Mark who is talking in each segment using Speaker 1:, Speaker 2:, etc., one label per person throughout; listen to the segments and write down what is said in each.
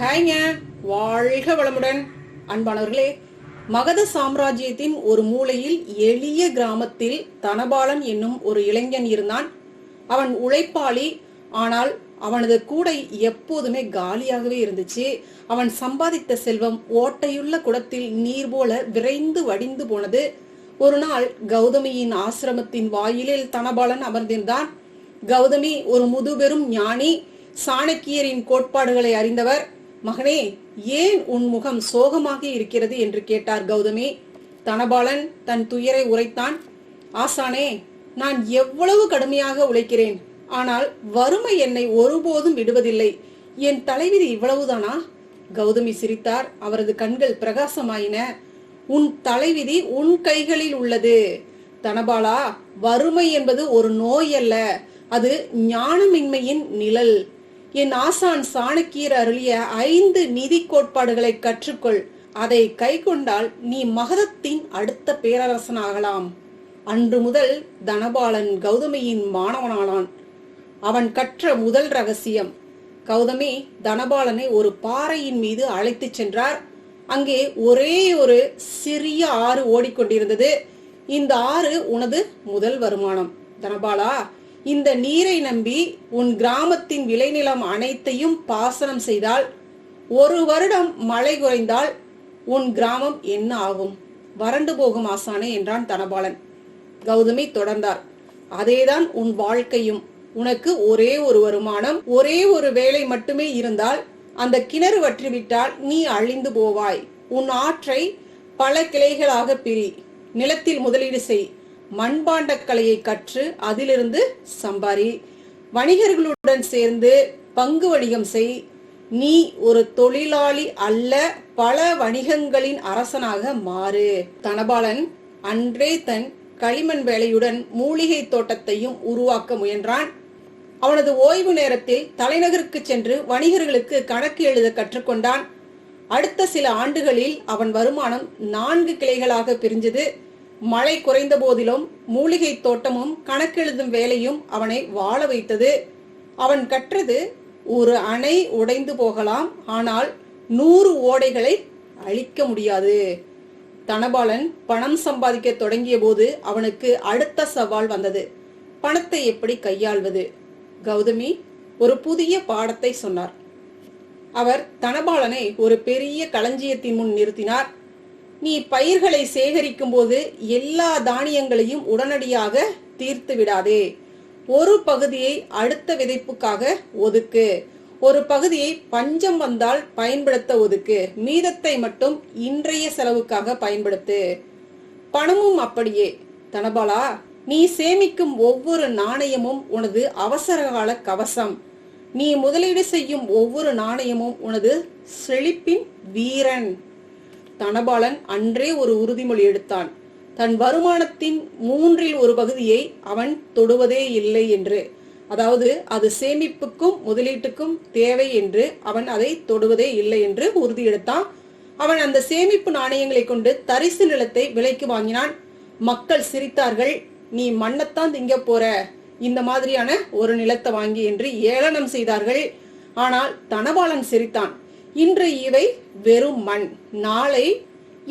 Speaker 1: ஹாய்ங்க. வாழ்க வளமுடன். அன்பானவர்களே மகத சாம்ராஜ்யத்தின் ஒரு மூலையில் எளிய கிராமத்தில் தனபாலன் என்னும் ஒரு இளைஞன் இருந்தான். அவன் உழைப்பாளி ஆனால் அவனது கூடை எப்போதுமே காலியாகவே இருந்துச்சு. அவன் சம்பாதித்த செல்வம் ஓட்டையுள்ள குடத்தில் நீர் போல விரைந்து வடிந்து போனது. ஒரு நாள் கௌதமியின் ஆசிரமத்தின் வாயிலில் தனபாலன் அமர்ந்திருந்தான். கௌதமி ஒரு முதுபெரும் ஞானி சாணக்கியரின் கோட்பாடுகளை அறிந்தவர். மகனே ஏன் உன் முகம் சோகமாக இருக்கிறது என்று கேட்டார் கௌதமி. தனபாலன் தன் துயரை உரைத்தான் ஆசானே நான் எவ்வளவு கடுமையாக உழைக்கிறேன் ஆனால் வறுமை என்னை ஒருபோதும் விடுவதில்லை. என் தலைவிதி இவ்வளவுதானா? கௌதமி சிரித்தார். அவரது கண்கள் பிரகாசமாயின. உன் தலைவிதி உன் கைகளில் உள்ளது. தனபாலா வறுமை என்பது ஒரு நோய் அல்ல. அது ஞானமின்மையின் நிழல். என் ஆசான் சாணக்கியர் அருளிய ஐந்து நிதி கோட்பாடுகளை கற்றுக்கொள். அதை கைகொண்டால் நீ மகதத்தின் அடுத்த பேரரசனாகலாம். அன்று முதல் தனபாலன் கௌதமியின் மாணவனானான். அவன் கற்ற முதல் ரகசியம் கௌதமி தனபாலனை ஒரு பாறையின் மீது அழைத்துச் சென்றார். அங்கே ஒரே ஒரு சிறிய ஆறு ஓடிக்கொண்டிருந்தது. இந்த ஆறு உனது முதல் வருமானம். தனபாலா இந்த நீரை நம்பி உன் கிராமத்தின் விளைநிலம் அனைத்தையும் பாசனம் செய்தால் ஒரு வருடம் மழை குறைந்தால் உன் கிராமம் என்ன ஆகும்? வறண்டு போகும் ஆசானே என்றான் தனபாலன். கௌதமி தொடர்ந்தார். அதேதான் உன் வாழ்க்கையும். உனக்கு ஒரே ஒரு வருமானம் ஒரே ஒரு வேலை மட்டுமே இருந்தால் அந்த கிணறு வற்றிவிட்டால் நீ அழிந்து போவாய். உன் ஆற்றை பல கிளைகளாக பிரி நிலத்தில் முதலீடு செய். மண்பாண்டக் கலையை கற்று அதிலிருந்து சம்பாரி. வணிகர்களுடன் சேர்ந்து பங்கு வணிகம் செய். நீ ஒரு தொழிலாளி அல்ல பல வணிகங்களின் அரசனாக மாறு. தனபாலன் அன்றே தன் களிமண் வேலையுடன் மூலிகை தோட்டத்தையும் உருவாக்க முயன்றான். அவனது ஓய்வு நேரத்தில் தலைநகருக்கு சென்று வணிகர்களுக்கு கணக்கு எழுத கற்றுக்கொண்டான் அடுத்த சில ஆண்டுகளில் அவன் வருமானம் நான்கு கிளைகளாக பிரிஞ்சது. மழை குறைந்த போதிலும் மூலிகை தோட்டமும் கணக்கெழுதும் வேலையும் அவனை வாழ வைத்தது. அவன் கற்றது ஒரு அணை உடைந்து போகலாம் ஆனால் நூறு ஓடைகளை அழிக்க முடியாது. தனபாலன் பணம் சம்பாதிக்க தொடங்கிய போது அவனுக்கு அடுத்த சவால் வந்தது. பணத்தை எப்படி கையாள்வது? கௌதமி ஒரு புதிய பாடத்தை சொன்னார். அவர் தனபாலனை ஒரு பெரிய களஞ்சியத்தின் முன் நிறுத்தினார். நீ பயிர்களை சேகரிக்கும் போது எல்லா தானியங்களையும் உடனடியாக தீர்த்து விடாதே. ஒரு பகுதியை அடுத்த விதைப்புக்காக ஒதுக்கு. ஒரு பகுதியை பஞ்சம் வந்தால் பயன்படுத்த ஒதுக்கு. மீதத்தை மட்டும் இன்றைய செலவுக்காக பயன்படுத்து. பணமும் அப்படியே. தனபாலா நீ சேமிக்கும் ஒவ்வொரு நாணயமும் உனது அவசரகால கவசம். நீ முதலீடு செய்யும் ஒவ்வொரு நாணயமும் உனது செழிப்பின் வீரன். தனபாலன் அன்றே ஒரு உறுதிமொழி எடுத்தான். தன் வருமானத்தின் மூன்றில் ஒரு பகுதியை அவன் தொடுவதே இல்லை என்று. அதாவது அது சேமிப்புக்கும் முதலீட்டுக்கும் தேவை என்று அவன் அதை தொடுவதே இல்லை என்று உறுதி எடுத்தான் அவன் அந்த சேமிப்பு நாணயங்களை கொண்டு தரிசு நிலத்தை விலைக்கு வாங்கினான். மக்கள் சிரித்தார்கள் நீ மண்ணத்தான் திங்க போற. இந்த மாதிரியான ஒரு நிலத்தை வாங்கி என்று ஏளனம் செய்தார்கள். ஆனால் தனபாலன் சிரித்தான். இன்று இவை வெறும் மண். நாளை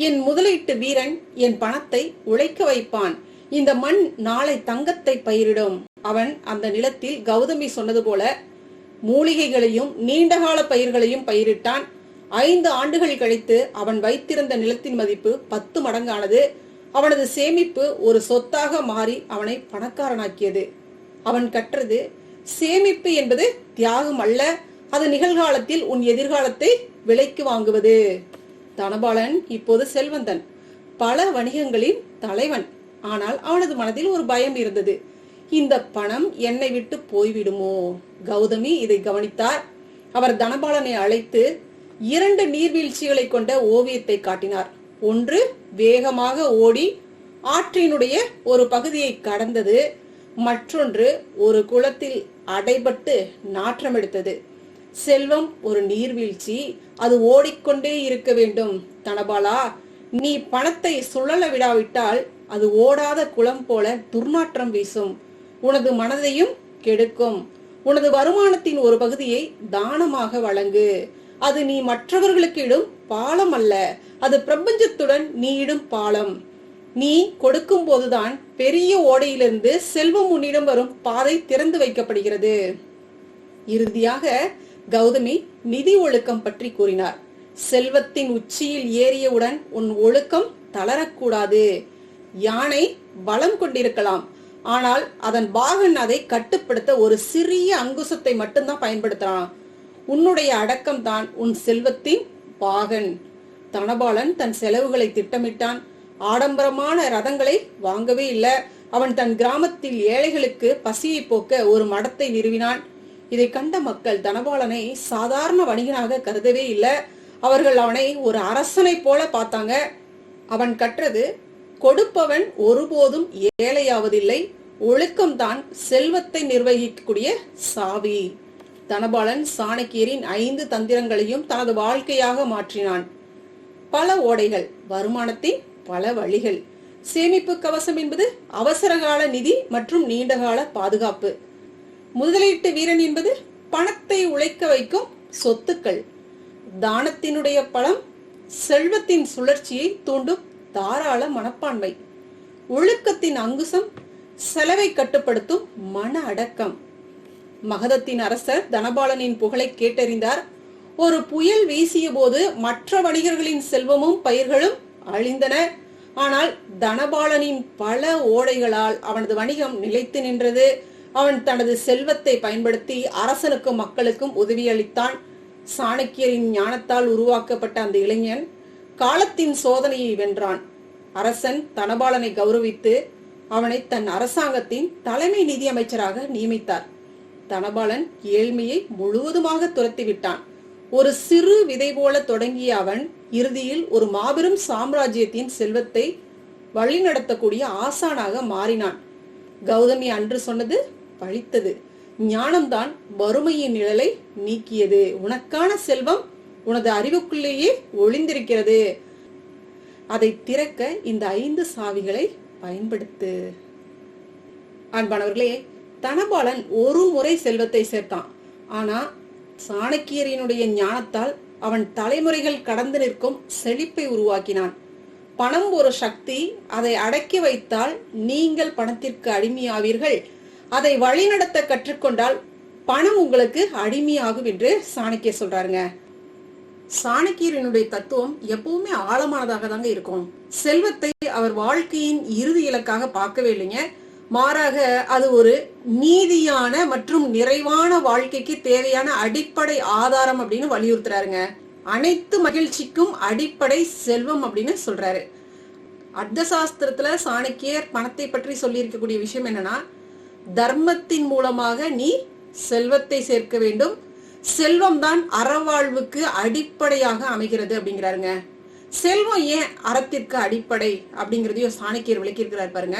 Speaker 1: என் முதலீட்டு வீரன் என் பணத்தை உழைக்க வைப்பான். இந்த மண் நாளை தங்கத்தை பயிரிடும். அவன் அந்த நிலத்தில் கௌதமி சொன்னது போல மூலிகைகளையும் நீண்டகால பயிர்களையும் பயிரிட்டான். ஐந்து ஆண்டுகள் கழித்து அவன் வைத்திருந்த நிலத்தின் மதிப்பு பத்து மடங்கானது. அவனது சேமிப்பு ஒரு சொத்தாக மாறி அவனை பணக்காரனாக்கியது. அவன் கற்றது சேமிப்பு என்பது தியாகம் அல்ல அது நிகழ்காலத்தில் உன் எதிர்காலத்தை விலைக்கு வாங்குவது. தனபாலன் இப்போது செல்வந்தன். பல வணிகங்களின் தலைவன். ஆனால் அவனது மனதில் ஒரு பயம் இருந்தது. இந்த பணம் என்னை விட்டு போய்விடுமோ? கௌதமி இதை கவனித்தார். அவர் தனபாலனை அழைத்து இரண்டு நீர்வீழ்ச்சிகளை கொண்ட ஓவியத்தை காட்டினார். ஒன்று வேகமாக ஓடி ஆற்றினுடைய ஒரு பகுதியை கடந்தது. மற்றொன்று ஒரு குளத்தில் அடைபட்டு நாற்றம் எடுத்தது செல்வம் ஒரு நீர்வீழ்ச்சி. அது ஓடிக்கொண்டே இருக்க வேண்டும். தனபாலா நீ பணத்தை சுழல விடாவிட்டால் அது ஓடாத குளம் போல துர்நாற்றம் வீசும். உனது மனதையும் கெடுக்கும். உனது வருமானத்தின் ஒரு பகுதியை தானமாக வழங்கு. அது நீ மற்றவர்களுக்கு இடும் பாலம் அல்ல. அது பிரபஞ்சத்துடன் நீ இடும் பாலம். நீ கொடுக்கும் போதுதான் பெரிய ஓடையிலிருந்து செல்வம் உன்னிடம் வரும் பாதை திறந்து வைக்கப்படுகிறது. இறுதியாக கௌதமி நிதி ஒழுக்கம் பற்றி கூறினார். செல்வத்தின் உச்சியில் ஏறியவுடன் உன் ஒழுக்கம் தளரக்கூடாது. யானை பலம் கொண்டிருக்கலாம். ஆனால் அதன் பாகன் அதை கட்டுப்படுத்த ஒரு சிறிய அங்குசத்தை மட்டும்தான் பயன்படுத்தலாம் உன்னுடைய அடக்கம் தான் உன் செல்வத்தின் பாகன். தனபாலன் தன் செலவுகளை திட்டமிட்டான். ஆடம்பரமான ரதங்களை வாங்கவே இல்லை. அவன் தன் கிராமத்தில் ஏழைகளுக்கு பசியை போக்க ஒரு மடத்தை நிறுவினான் இதை கண்ட மக்கள் தனபாலனை சாதாரண வணிகனாக கருதவே இல்லை. அவர்கள் அவனை ஒரு அரசனை போல பார்த்தாங்க. அவன் கற்றது கொடுப்பவன் ஒருபோதும் ஏழையாவதில்லை. ஒழுக்கம்தான் செல்வத்தை நிர்வகிக்கக்கூடிய சாவி. தனபாலன் சாணக்கியரின் ஐந்து தந்திரங்களையும் தனது வாழ்க்கையாக மாற்றினான். பல ஓடைகள் வருமானத்தின் பல வழிகள். சேமிப்பு கவசம் என்பது அவசரகால நிதி மற்றும் நீண்டகால பாதுகாப்பு. முதலீட்டு வீரன் என்பது பணத்தை உழைக்க வைக்கும் சொத்துக்கள். தானத்தினுடைய பலம் செல்வத்தின் சுழற்சியை தூண்டும் தாராள மனப்பான்மை. ஒழுக்கத்தின் அங்குசம் செலவை கட்டுப்படுத்தும் மன அடக்கம். மகதத்தின் அரசர் தனபாலனின் புகழை கேட்டறிந்தார். ஒரு புயல் வீசிய போது மற்ற வணிகர்களின் செல்வமும் பயிர்களும் அழிந்தன. ஆனால் தனபாலனின் பல ஓடைகளால் அவனது வணிகம் நிலைத்து நின்றது. அவன் தனது செல்வத்தை பயன்படுத்தி அரசனுக்கும் மக்களுக்கும் உதவியளித்தான். சாணக்கியரின் ஞானத்தால் உருவாக்கப்பட்ட அந்த இளைஞன் காலத்தின் சோதனையை வென்றான். அரசன் தனபாலனை கௌரவித்து அவனை தன் அரசாங்கத்தின் தலைமை நிதி அமைச்சராக நியமித்தார். தனபாலன் ஏழ்மையை முழுவதுமாக துரத்திவிட்டான். ஒரு சிறு விதை போல தொடங்கிய அவன் இறுதியில் ஒரு மாபெரும் சாம்ராஜ்யத்தின் செல்வத்தை வழிநடத்தக்கூடிய ஆசானாக மாறினான். கௌதமி அன்று சொன்னது பழித்தது. ஞானம்தான் வறுமையின் நிழலை நீக்கியது. உனக்கான செல்வம் உனது அறிவுக்குள்ளேயே ஒளிந்திருக்கிறது. அதை திறக்க இந்த ஐந்து சாவிகளை பயன்படுத்து. அன்பானவர்களே தனபாலன் ஒரு முறை செல்வத்தை சேர்த்தான். ஆனா சாணக்கியரினுடைய ஞானத்தால் அவன் தலைமுறைகள் கடந்து நிற்கும் செழிப்பை உருவாக்கினான். பணம் ஒரு சக்தி அதை அடக்கி வைத்தால் நீங்கள் பணத்திற்கு அடிமையாவீர்கள். அதை வழிநடத்த கற்றுக்கொண்டால் பணம் உங்களுக்கு அடிமையாகும் என்று சாணக்கியர் சொல்றாருங்க. சாணக்கியரினுடைய தத்துவம் எப்பவுமே ஆழமானதாக தாங்க இருக்கும். செல்வத்தை அவர் வாழ்க்கையின் இறுதி இலக்காக பார்க்கவே இல்லைங்க. மாறாக அது ஒரு நீதியான மற்றும் நிறைவான வாழ்க்கைக்கு தேவையான அடிப்படை ஆதாரம் அப்படின்னு வலியுறுத்துறாருங்க. அனைத்து மகிழ்ச்சிக்கும் அடிப்படை செல்வம் அப்படின்னு சொல்றாரு. அர்த்த சாஸ்திரத்துல சாணக்கியர் பணத்தை பற்றி சொல்லி இருக்கக்கூடிய விஷயம் என்னன்னா தர்மத்தின் மூலமாக நீ செல்வத்தை சேர்க்க வேண்டும். செல்வம் தான் அறவாழ்வுக்கு அடிப்படையாக அமைகிறது அப்படிங்கிறாருங்க. செல்வம் ஏன் அறத்திற்கு அடிப்படை அப்படிங்கிறதையும் சாணக்கியர் விளக்கியிருக்கிறார் பாருங்க.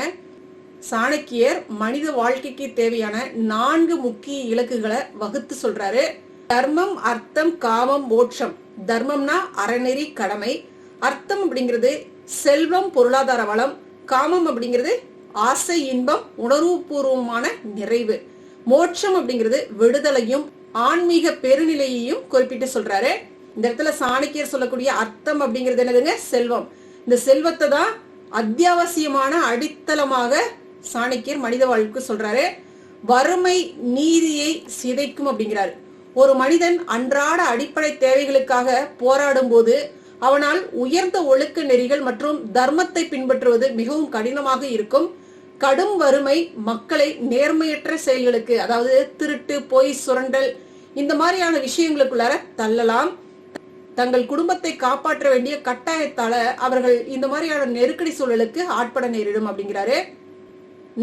Speaker 1: சாணக்கியர் மனித வாழ்க்கைக்கு தேவையான நான்கு முக்கிய இலக்குகளை வகுத்து சொல்றாரு. தர்மம் அர்த்தம் காமம் மோட்சம். தர்மம்னா அறநெறி கடமை. அர்த்தம் அப்படிங்கிறது செல்வம் பொருளாதார வளம். காமம் அப்படிங்கிறது ஆசை இன்பம் உணர்வுபூர்வமான நிறைவு. மோட்சம் அப்படிங்கிறது விடுதலையும் ஆன்மீக பெருநிலையையும் குறிப்பிட்டு சொல்றாரு. இந்த இடத்துல சாணக்கியர் சொல்லக்கூடிய அர்த்தம் அப்படிங்கிறது என்னதுங்க? செல்வம். இந்த செல்வத்தை தான் அத்தியாவசியமான அடித்தளமாக சாணக்கியர் மனித வாழ்வுக்கு சொல்றாரு. வறுமை நீதியை சிதைக்கும் அப்படிங்கிறாரு. ஒரு மனிதன் அன்றாட அடிப்படை தேவைகளுக்காக போராடும் போது அவனால் உயர்ந்த ஒழுக்க நெறிகள் மற்றும் தர்மத்தை பின்பற்றுவது மிகவும் கடினமாக இருக்கும். கடும் வறுமை மக்களை நேர்மையற்ற செயல்களுக்கு அதாவது திருட்டு பொய் சுரண்டல் இந்த மாதிரியான விஷயங்களுக்குள்ளார தள்ளலாம். தங்கள் குடும்பத்தை காப்பாற்ற வேண்டிய கட்டாயத்தால அவர்கள் இந்த மாதிரியான நெருக்கடி சூழலுக்கு ஆட்பட நேரிடும் அப்படிங்கிறாரு.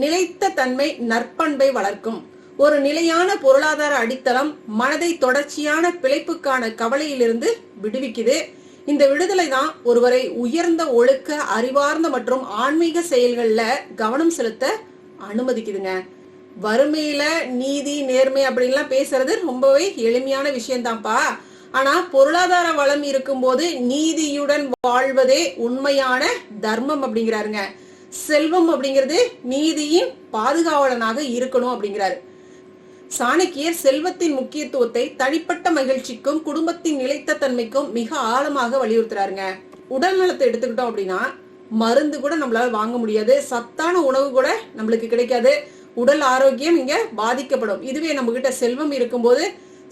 Speaker 1: நிலைத்த தன்மை நற்பண்பை வளர்க்கும். ஒரு நிலையான பொருளாதார அடித்தளம் மனதை தொடர்ச்சியான பிழைப்புக்கான கவலையிலிருந்து விடுவிக்குது. இந்த விடுதலை தான் ஒருவரை உயர்ந்த ஒழுக்க அறிவார்ந்த மற்றும் ஆன்மீக செயல்கள்ல கவனம் செலுத்த அனுமதிக்குதுங்க. வறுமையில நீதி நேர்மை அப்படின்லாம் பேசுறது ரொம்பவே எளிமையான விஷயம்தான்ப்பா ஆனா பொருளாதார வளம் இருக்கும்போது நீதியுடன் வாழ்வதே உண்மையான தர்மம் அப்படிங்கிறாருங்க. செல்வம் அப்படிங்கிறது நீதியின் பாதுகாவலனாக இருக்கணும் அப்படிங்கிறாரு. சாணக்கியர் செல்வத்தின் முக்கியத்துவத்தை தனிப்பட்ட மகிழ்ச்சிக்கும் குடும்பத்தின் நிலைத்த தன்மைக்கும் மிக ஆழமாக வலியுறுத்துறாருங்க. உடல் நலத்தை எடுத்துக்கிட்டோம் அப்படின்னா மருந்து கூட நம்மளால வாங்க முடியாது. சத்தான உணவு கூட நம்மளுக்கு கிடைக்காது. உடல் ஆரோக்கியம் இங்க பாதிக்கப்படும். இதுவே நம்ம கிட்ட செல்வம் இருக்கும்போது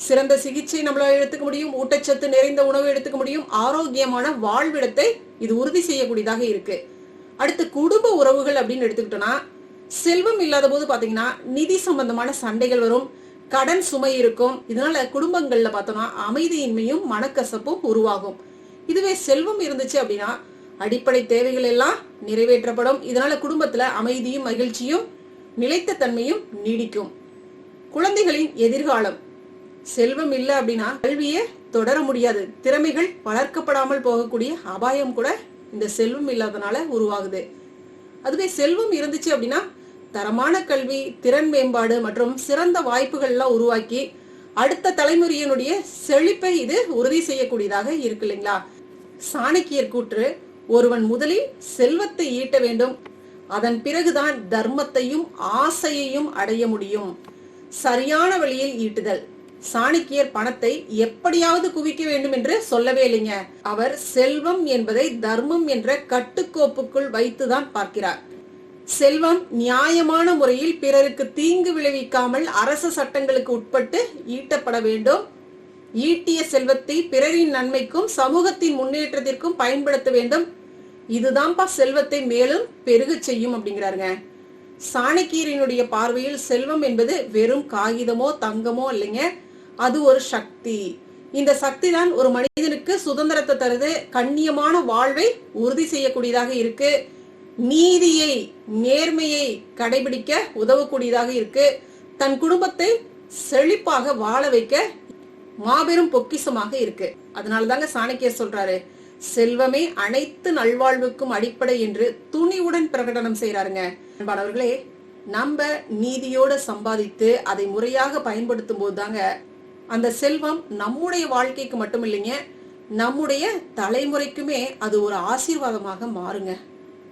Speaker 1: சிறந்த சிகிச்சை நம்மளால எடுத்துக்க முடியும். ஊட்டச்சத்து நிறைந்த உணவு எடுத்துக்க முடியும். ஆரோக்கியமான வாழ்விடத்தை இது உறுதி செய்யக்கூடியதாக இருக்கு. அடுத்து குடும்ப உறவுகள் அப்படின்னு எடுத்துக்கிட்டோம்னா செல்வம் இல்லாத போது பார்த்தீங்கன்னா நிதி சம்பந்தமான சண்டைகள் வரும் கடன் சுமை இருக்கும். இதனால குடும்பங்கள்ல பார்த்தோம்னா அமைதியின்மையும் மனக்கசப்பும் உருவாகும். இதுவே செல்வம் இருந்துச்சு அப்படின்னா அடிப்படை தேவைகள் எல்லாம் நிறைவேற்றப்படும். இதனால குடும்பத்துல அமைதியும் மகிழ்ச்சியும் நிலைத்த தன்மையும் நீடிக்கும். குழந்தைகளின் எதிர்காலம். செல்வம் இல்லை அப்படின்னா கல்வியை தொடர முடியாது. திறமைகள் வளர்க்கப்படாமல் போகக்கூடிய அபாயம் கூட இந்த செல்வம் இல்லாதனால உருவாகுது. அதுவே செல்வம் இருந்துச்சு அப்படின்னா தரமான கல்வி திறன் மேம்பாடு மற்றும் சிறந்த வாய்ப்புகள்லாம் உருவாக்கி அடுத்த தலைமுறையினுடைய செழிப்பை இது உறுதி செய்யக்கூடியதாக இருக்கு இல்லைங்களா? சாணக்கியர் கூற்று ஒருவன் முதலில் செல்வத்தை ஈட்ட வேண்டும். அதன் பிறகுதான் தர்மத்தையும் ஆசையையும் அடைய முடியும். சரியான வழியில் ஈட்டுதல். சாணக்கியர் பணத்தை எப்படியாவது குவிக்க வேண்டும் என்று சொல்லவே இல்லைங்க. அவர் செல்வம் என்பதை தர்மம் என்ற கட்டுக்கோப்புக்குள் வைத்துதான் பார்க்கிறார். செல்வம் நியாயமான முறையில் பிறருக்கு தீங்கு விளைவிக்காமல் அரச சட்டங்களுக்கு உட்பட்டு ஈட்டப்பட வேண்டும். ஈட்டிய செல்வத்தை பிறரின் நன்மைக்கும் சமூகத்தின் முன்னேற்றத்திற்கும் பயன்படுத்த வேண்டும். இதுதான்ப்பா செல்வத்தை மேலும் பெருக செய்யும் அப்படிங்கிறாருங்க. சாணக்கியரினுடைய பார்வையில் செல்வம் என்பது வெறும் காகிதமோ தங்கமோ இல்லைங்க அது ஒரு சக்தி. இந்த சக்தி தான் ஒரு மனிதனுக்கு சுதந்திரத்தை தருது கண்ணியமான வாழ்வை உறுதி செய்யக்கூடியதாக இருக்கு. நீதியை நேர்மையை கடைபிடிக்க உதவக்கூடியதாக இருக்கு. தன் குடும்பத்தை செழிப்பாக வாழ வைக்க மாபெரும் பொக்கிஷமாக இருக்கு. அதனால தாங்க சாணக்கியர் சொல்றாரு செல்வமே அனைத்து நல்வாழ்வுக்கும் அடிப்படை என்று துணிவுடன் பிரகடனம் செய்யறாருங்க அன்பானவர்களே நம்ம நீதியோட சம்பாதித்து அதை முறையாக பயன்படுத்தும் போது தாங்க அந்த செல்வம் நம்முடைய வாழ்க்கைக்கு மட்டும் இல்லைங்க நம்முடைய தலைமுறைக்குமே அது ஒரு ஆசீர்வாதமாக மாறுங்க.